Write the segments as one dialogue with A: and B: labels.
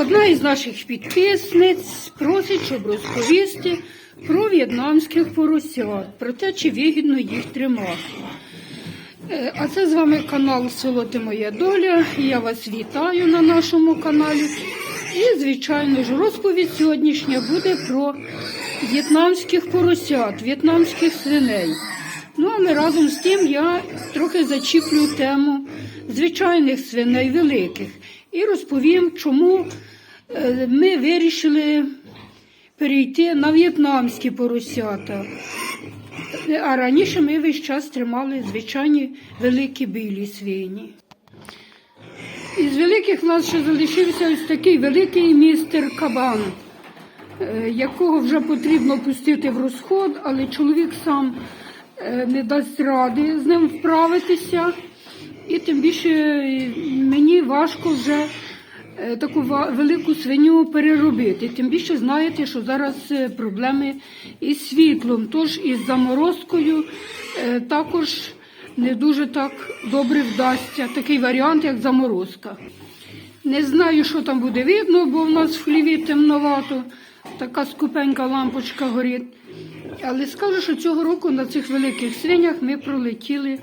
A: Одна із наших підписниць просить, щоб розповісти про в'єтнамських поросят, про те, чи вигідно їх тримати. Е, А це з вами канал Село Ти Моя Доля. Я вас вітаю на нашому каналі. І, звичайно ж, розповідь сьогоднішня буде про в'єтнамських поросят, в'єтнамських свиней. Ну, але разом з тим я трохи зачіплю тему звичайних свиней великих і розповім, чому ми вирішили перейти на в'єтнамські поросята. А раніше ми весь час тримали звичайні великі білі свині. Із великих в нас ще залишився ось такий великий містер Кабан, е, якого вже потрібно пустити в розход, але чоловік сам е, не дасть ради з ним вправитися. І тим більше е, мені важко вже е, таку ва- велику свиню переробити. Тим більше знаєте, що зараз е, проблеми із світлом, тож із заморозкою е, також не дуже так добре вдасться. Такий варіант, як заморозка. Не знаю, що там буде видно, бо в нас в хліві темновато, така скупенька лампочка горить. Але скажу, що цього року на цих великих свинях ми пролетіли е,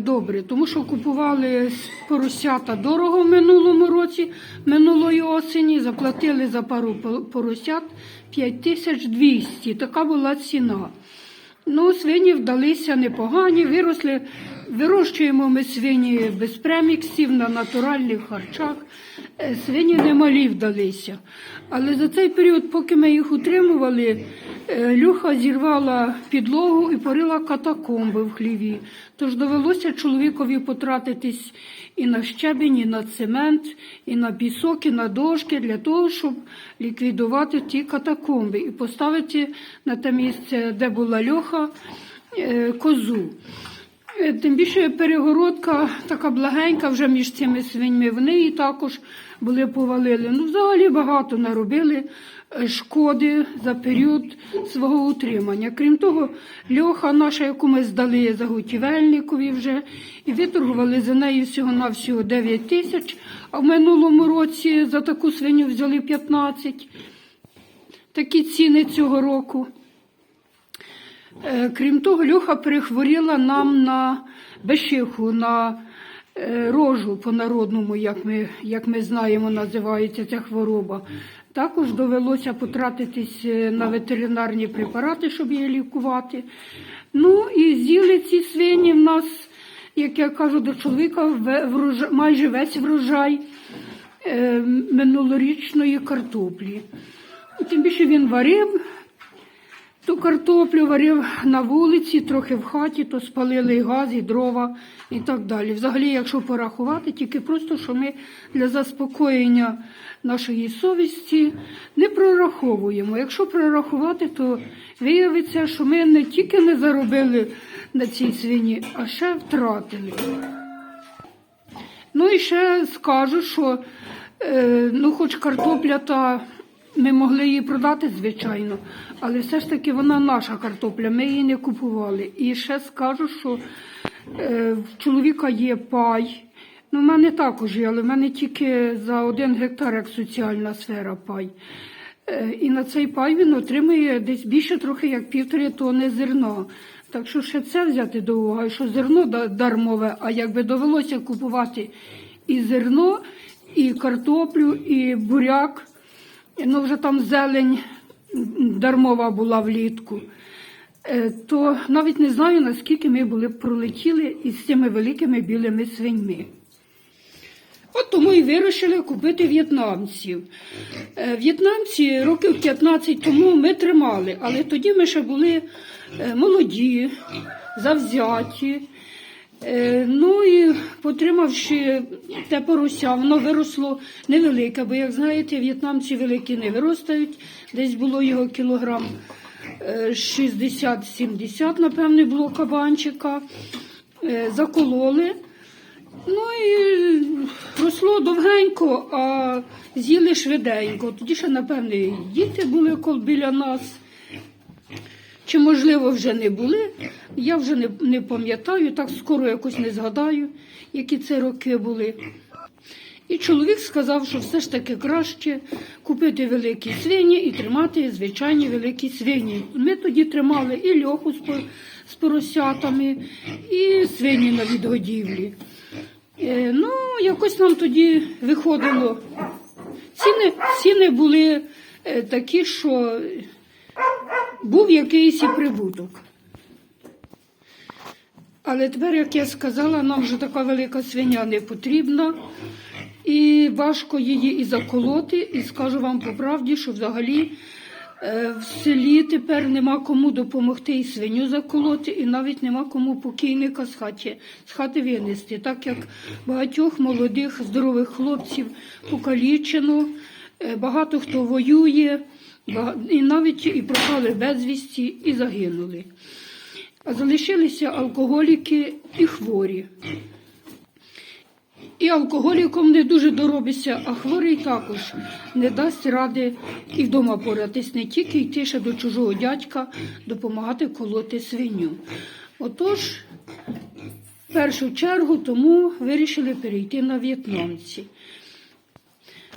A: добре, тому що купували поросята дорого в минулому році, минулої осені, заплатили за пару по- поросят 5200. Така була ціна. Ну, свині вдалися непогані, виросли. Вирощуємо ми свині без преміксів на натуральних харчах. Е, Свині немалі вдалися. Але за цей період, поки ми їх утримували, е, Люха зірвала підлогу і порила катакомби в хліві. Тож довелося чоловікові потратитись і на щебінь, і на цемент, і на пісок, і на дошки для того, щоб ліквідувати ті катакомби і поставити на те місце, де була льоха, е, козу. Е, Тим більше перегородка така благенька вже між цими свиньми. Вони її також були повалили. Ну, взагалі багато наробили е, шкоди за період свого утримання. Крім того, льоха наша, яку ми здали заготівельникові вже, і виторгували за неї всього-навсього 9 тисяч, а в минулому році за таку свиню взяли 15. Такі ціни цього року. Е, Крім того, Льоха перехворіла нам на бешиху, на е, рожу по-народному, як ми, як ми знаємо, називається ця хвороба. Також довелося потратитись е, на ветеринарні препарати, щоб її лікувати. Ну і з'їли ці свині в нас, як я кажу до чоловіка, майже весь врожай минулорічної картоплі. Тим більше він варив, ту картоплю варив на вулиці, трохи в хаті, то спалили і газ, і дрова і так далі. Взагалі, якщо порахувати, тільки просто, що ми для заспокоєння нашої совісті не прораховуємо. Якщо прорахувати, то виявиться, що ми не тільки не заробили на цій свині, а ще втратили. Ну і ще скажу, що е, ну, хоч картопля та ми могли її продати, звичайно, але все ж таки вона наша картопля, ми її не купували. І ще скажу, що е, в чоловіка є пай. Ну, в мене також є, але в мене тільки за один гектар як соціальна сфера пай. Е, І на цей пай він отримує десь більше трохи як півтори тони зерна. Так що ще це взяти до уваги, що зерно дармове, а якби довелося купувати і зерно, і картоплю, і буряк, ну вже там зелень дармова була влітку, е, то навіть не знаю, наскільки ми були пролетіли із цими великими білими свиньми. От тому і вирішили купити в'єтнамців. Е, В'єтнамці років 15 тому ми тримали, але тоді ми ще були е, молоді, завзяті. Е, Ну і потримавши те порося, воно виросло невелике, бо, як знаєте, в'єтнамці великі не виростають. Десь було його кілограм е, 60-70, напевне, було кабанчика. Е, Закололи. Ну і росло довгенько, а з'їли швиденько. Тоді ще, напевне, діти були біля нас. Чи, можливо, вже не були. Я вже не, не пам'ятаю, так скоро якось не згадаю, які це роки були. І чоловік сказав, що все ж таки краще купити великі свині і тримати звичайні великі свині. Ми тоді тримали і льоху з, по- з поросятами, і свині на відгодівлі. Е, Ну, якось нам тоді виходило. Ціни, ціни були е, такі, що був якийсь і прибуток. Але тепер, як я сказала, нам вже така велика свиня не потрібна. І важко її і заколоти. І скажу вам по правді, що взагалі е, в селі тепер нема кому допомогти і свиню заколоти, і навіть нема кому покійника з хати, з хати винести, так як багатьох молодих здорових хлопців покалічено, е, багато хто воює, і навіть і пропали безвісті, і загинули. А залишилися алкоголіки і хворі. І алкоголіком не дуже доробиться, а хворий також не дасть ради і вдома поратись, не тільки йти ще до чужого дядька, допомагати колоти свиню. Отож, в першу чергу тому вирішили перейти на в'єтнамці.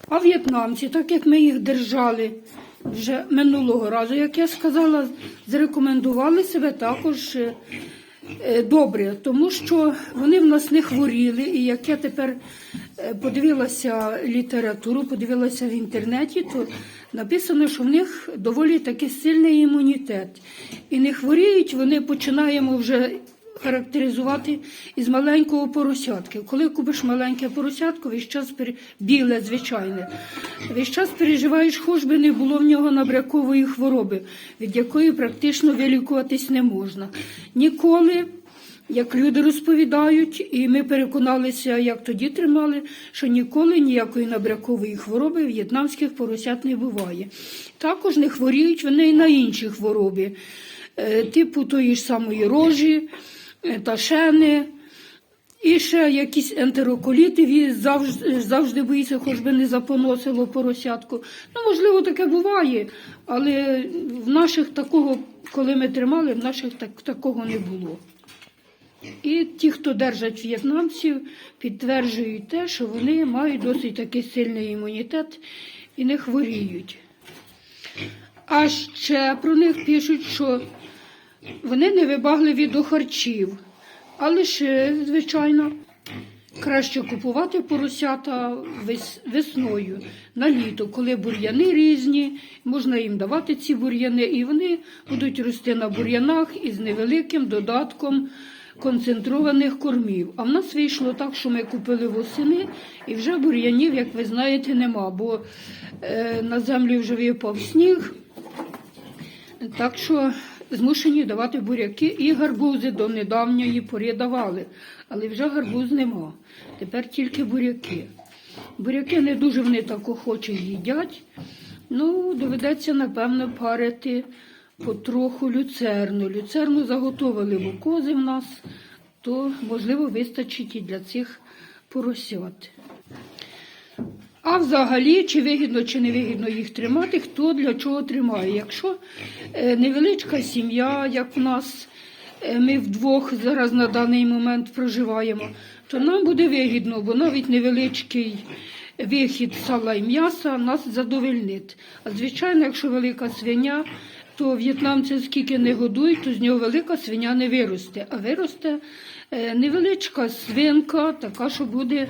A: А в'єтнамці, так як ми їх держали вже минулого разу, як я сказала, зарекомендували себе також е, е, добре, тому що вони в нас не хворіли. І як я тепер е, подивилася літературу, подивилася в інтернеті, то написано, що в них доволі таки сильний імунітет. І не хворіють, вони починаємо вже характеризувати із маленького поросятки. Коли купиш маленьке поросятко, весь час пере- біле, звичайне, весь час переживаєш, хоч би не було в нього набрякової хвороби, від якої практично вилікуватись не можна. Ніколи. Як люди розповідають, і ми переконалися, як тоді тримали, що ніколи ніякої набрякової хвороби в'єтнамських поросят не буває. Також не хворіють вони і на інші хвороби, е, типу тої ж самої рожі, ташени, і ще якісь ентероколіти він завжди, завжди боїться, хоч би не запоносило поросятку. Ну, можливо, таке буває, але в наших такого, коли ми тримали, в наших так, такого не було. І ті, хто держать в'єтнамців, підтверджують те, що вони мають досить такий сильний імунітет і не хворіють. А ще про них пишуть, що вони не вибагливі до харчів, але ще, звичайно, краще купувати поросята вес- весною на літо, коли бур'яни різні, можна їм давати ці бур'яни, і вони будуть рости на бур'янах із невеликим додатком концентрованих кормів. А в нас вийшло так, що ми купили восени, і вже бур'янів, як ви знаєте, нема, бо е, на землі вже випав сніг. Так що змушені давати буряки і гарбузи до недавньої пори давали, але вже гарбуз нема. Тепер тільки буряки. Буряки не дуже вони так охоче їдять. Ну, доведеться, напевно, парити потроху люцерну. Люцерну заготовили, бо кози в нас, то, можливо, вистачить і для цих поросят. А взагалі, чи вигідно, чи не вигідно їх тримати, хто для чого тримає. Якщо е, невеличка сім'я, як у нас, е, ми вдвох зараз на даний момент проживаємо, то нам буде вигідно, бо навіть невеличкий вихід сала і м'яса нас задовольнить. А звичайно, якщо велика свиня, то в'єтнамці скільки не годують, то з нього велика свиня не виросте. А виросте е, невеличка свинка, така, що буде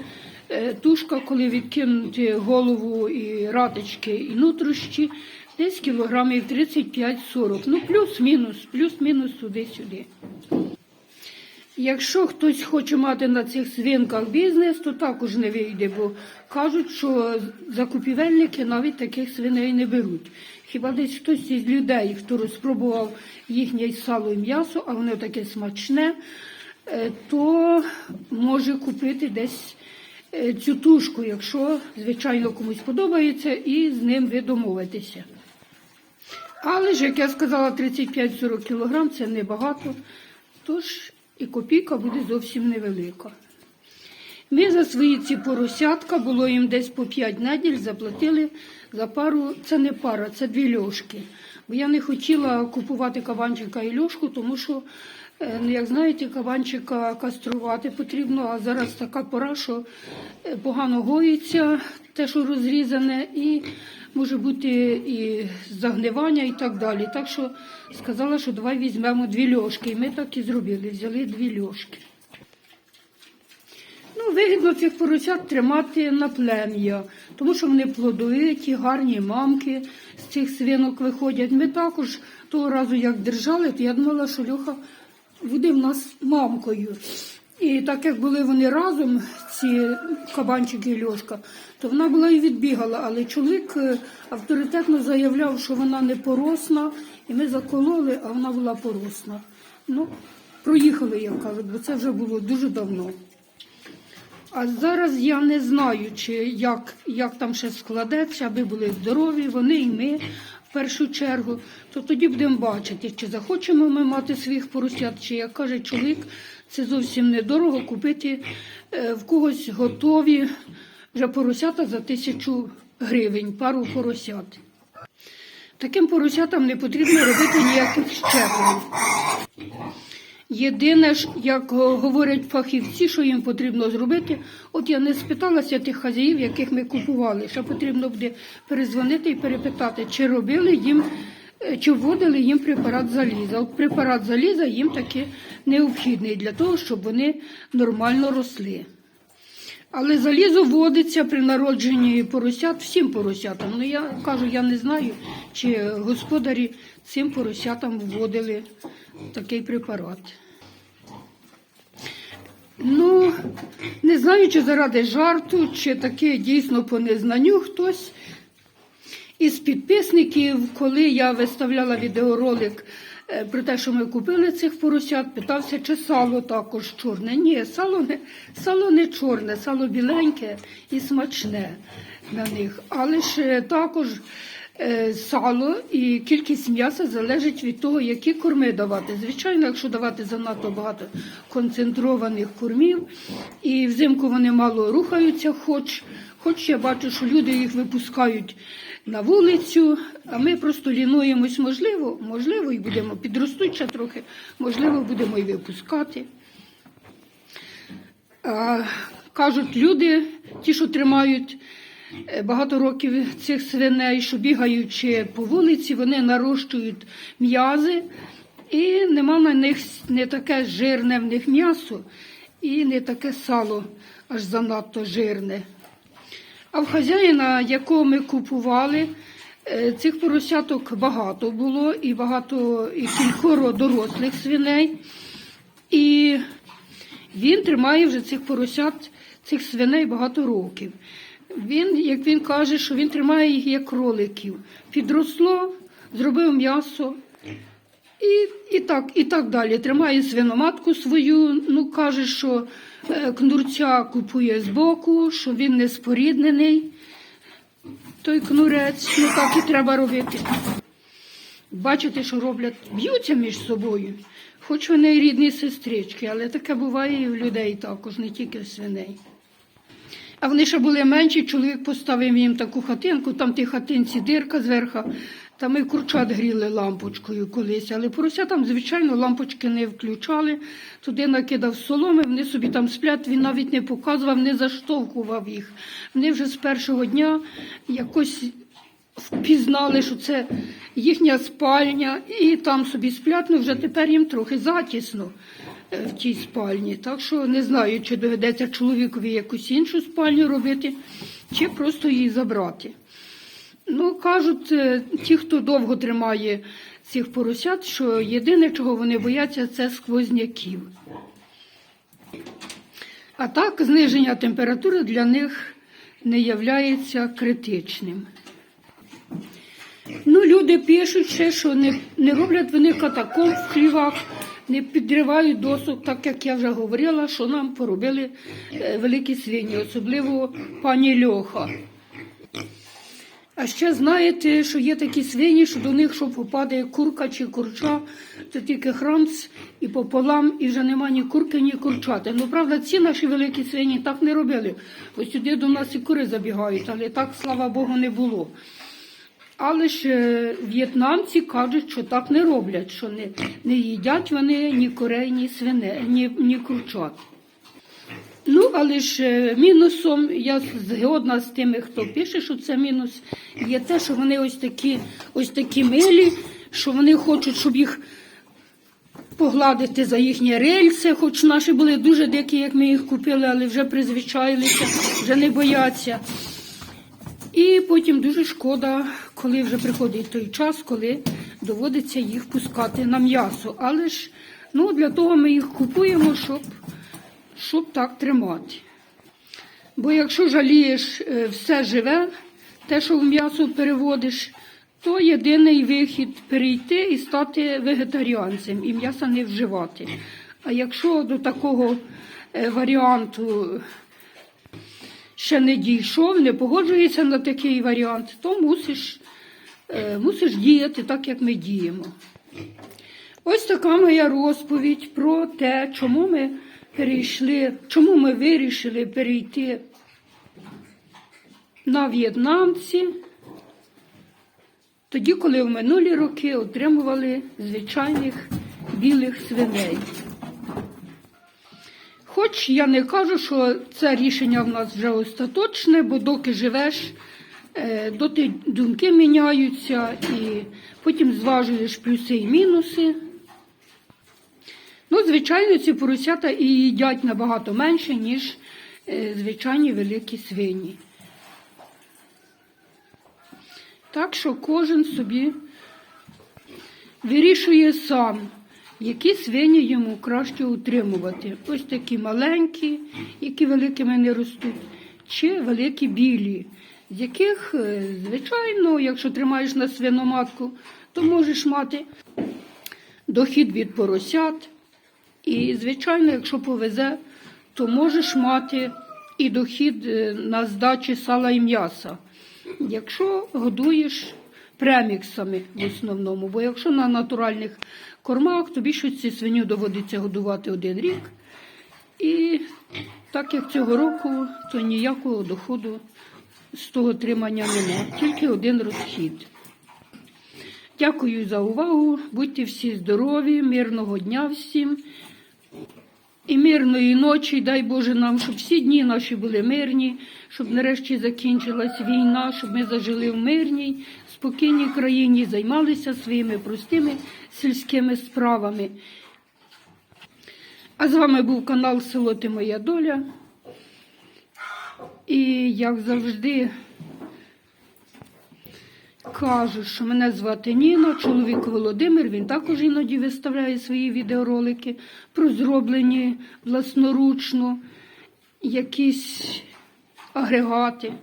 A: тушка, коли відкинути голову і ратички, і нутрощі, десь кілограмів 35-40. Ну, плюс-мінус, плюс-мінус туди-сюди. Якщо хтось хоче мати на цих свинках бізнес, то також не вийде, бо кажуть, що закупівельники навіть таких свиней не беруть. Хіба десь хтось із людей, хто розпробував їхнє сало і м'ясо, а воно таке смачне, е, то може купити десь е, цю тушку, якщо, звичайно, комусь подобається, і з ним ви домовитеся. Але ж, як я сказала, 35-40 кг це небагато, тож і копійка буде зовсім невелика. Ми за свої ці поросятка, було їм десь по 5 неділь, заплатили за пару, це не пара, це дві льошки. Бо я не хотіла купувати кабанчика і льошку, тому що Е, Ну, як знаєте, кабанчика каструвати потрібно, а зараз така пора, що е, погано гоїться те, що розрізане, і може бути і загнивання і так далі. Так що сказала, що давай візьмемо дві льошки. І ми так і зробили, взяли дві льошки. Ну, вигідно цих поросят тримати на плем'я, тому що вони плодовиті, гарні мамки з цих свинок виходять. Ми також того разу, як держали, то я думала, що Льоха буде в нас мамкою. І так як були вони разом, ці кабанчики і Льошка, то вона була і відбігала. Але чоловік е, авторитетно заявляв, що вона не поросна, і ми закололи, а вона була поросна. Ну, проїхали, як кажуть, бо це вже було дуже давно. А зараз я не знаю, чи як, як там ще складеться, аби були здорові, вони і ми в першу чергу. То тоді будемо бачити, чи захочемо ми мати своїх поросят, чи як каже чоловік, це зовсім недорого купити е, в когось готові вже поросята за тисячу гривень, пару поросят. Таким поросятам не потрібно робити ніяких щеплень. Єдине ж, як говорять фахівці, що їм потрібно зробити, от я не спиталася тих хазяїв, яких ми купували. Ще потрібно буде перезвонити і перепитати, чи робили їм, е, чи вводили їм препарат заліза. От препарат заліза їм таки необхідний для того, щоб вони нормально росли. Але залізо вводиться при народженні поросят всім поросятам. Ну я кажу, я не знаю, чи господарі цим поросятам вводили такий препарат. Ну, не знаю, чи заради жарту, чи таке дійсно по незнанню хтось із підписників, коли я виставляла відеоролик про те, що ми купили цих поросят, питався, чи сало також чорне. Ні, сало не, сало не чорне, сало біленьке і смачне на них. Але ж е, також е, сало і кількість м'яса залежить від того, які корми давати. Звичайно, якщо давати занадто багато концентрованих кормів, і взимку вони мало рухаються, хоч, хоч я бачу, що люди їх випускають на вулицю, а ми просто лінуємось, можливо, можливо, і будемо підростуть ще трохи, можливо, будемо і випускати. А, кажуть люди, ті, що тримають е, багато років цих свиней, що бігаючи по вулиці, вони нарощують м'язи, і нема на них не таке жирне в них м'ясо, і не таке сало аж занадто жирне. А в хазяїна, якого ми купували, е, цих поросяток багато було, і багато і кількоро дорослих свиней. І він тримає вже цих поросят, цих свиней багато років. Він, як він каже, що він тримає їх як кроликів. Підросло, зробив м'ясо. І, і, так, і так далі. Тримає свиноматку свою, ну каже, що е, кнурця купує збоку, що він не споріднений. Той кнурець, ну так і треба робити. Бачите, що роблять, б'ються між собою. Хоч вони рідні сестрички, але таке буває і в людей також, не тільки в свиней. А вони ще були менші, чоловік поставив їм таку хатинку, там в тій хатинці дирка зверху, там і курчат гріли лампочкою колись, але порося там, звичайно, лампочки не включали. Туди накидав соломи, вони собі там сплять, він навіть не показував, не заштовхував їх. Вони вже з першого дня якось впізнали, що це їхня спальня, і там собі сплять, ну вже тепер їм трохи затісно е, в тій спальні. Так що не знаю, чи доведеться чоловікові якусь іншу спальню робити, чи просто її забрати. Ну, кажуть, е, ті, хто довго тримає цих поросят, що єдине, чого вони бояться, це сквозняків. А так, зниження температури для них не являється критичним. Ну, люди пишуть ще, що не, не роблять вони катакомб в хлівах, не підривають досок, так як я вже говорила, що нам поробили е, великі свині, особливо пані Льоха. А ще знаєте, що є такі свині, що до них, що попадає курка чи курча, то тільки храмц і пополам, і вже нема ні курки, ні курчати. Ну, правда, ці наші великі свині так не робили. Ось сюди до нас і кури забігають, але так, слава Богу, не було. Але ж е, в'єтнамці кажуть, що так не роблять, що не, не їдять вони ні корей, ні свине, ні, ні курчат. Ну, але ж е, мінусом, я згодна з тими, хто пише, що це мінус, є те, що вони ось такі, ось такі милі, що вони хочуть, щоб їх погладити за їхні рельси, хоч наші були дуже дикі, як ми їх купили, але вже призвичайлися, вже не бояться. І потім дуже шкода, коли вже приходить той час, коли доводиться їх пускати на м'ясо. Але ж ну, для того ми їх купуємо, щоб, щоб так тримати. Бо якщо жалієш е, все живе, те, що в м'ясо переводиш, то єдиний вихід перейти і стати вегетаріанцем і м'яса не вживати. А якщо до такого е, варіанту ще не дійшов, не погоджується на такий варіант, то мусиш, е, мусиш діяти так, як ми діємо. Ось така моя розповідь про те, чому ми перейшли, чому ми вирішили перейти на в'єтнамці, тоді, коли в минулі роки отримували звичайних білих свиней. Хоч я не кажу, що це рішення в нас вже остаточне, бо доки живеш, е, доти думки міняються, і потім зважуєш плюси і мінуси. Ну, звичайно, ці поросята і їдять набагато менше, ніж е, звичайні великі свині. Так що кожен собі вирішує сам, які свині йому краще утримувати. Ось такі маленькі, які великими не ростуть, чи великі білі, з яких, е, звичайно, якщо тримаєш на свиноматку, то можеш мати дохід від поросят. І, звичайно, якщо повезе, то можеш мати і дохід е, на здачі сала і м'яса. Якщо годуєш преміксами в основному, бо якщо на натуральних кормах, то більшості свиню доводиться годувати один рік. І так як цього року, то ніякого доходу з того тримання немає, тільки один розхід. Дякую за увагу. Будьте всі здорові, мирного дня всім. І мирної ночі, дай Боже нам, щоб всі дні наші були мирні, щоб нарешті закінчилась війна, щоб ми зажили в мирній, спокійній країні, займалися своїми простими сільськими справами. А з вами був канал Село Ти Моя Доля. І як завжди кажу, що мене звати Ніна, чоловік Володимир, він також іноді виставляє свої відеоролики про зроблені власноручно якісь агрегати.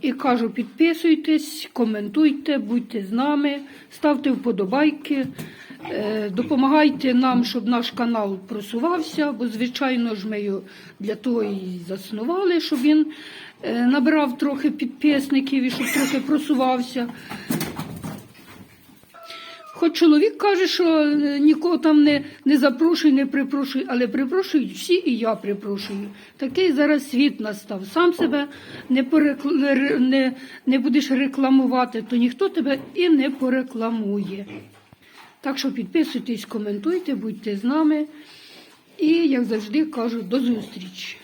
A: І кажу, підписуйтесь, коментуйте, будьте з нами, ставте вподобайки, допомагайте нам, щоб наш канал просувався, бо, звичайно ж, ми його для того і заснували, щоб він е, набрав трохи підписників і щоб трохи просувався. Хоч чоловік каже, що е, нікого там не, не запрошуй, не припрошуй, але припрошують всі, і я припрошую. Такий зараз світ настав. Сам себе не, порекл... не, не будеш рекламувати, то ніхто тебе і не порекламує. Так що підписуйтесь, коментуйте, будьте з нами. І, як завжди, кажу, до зустрічі.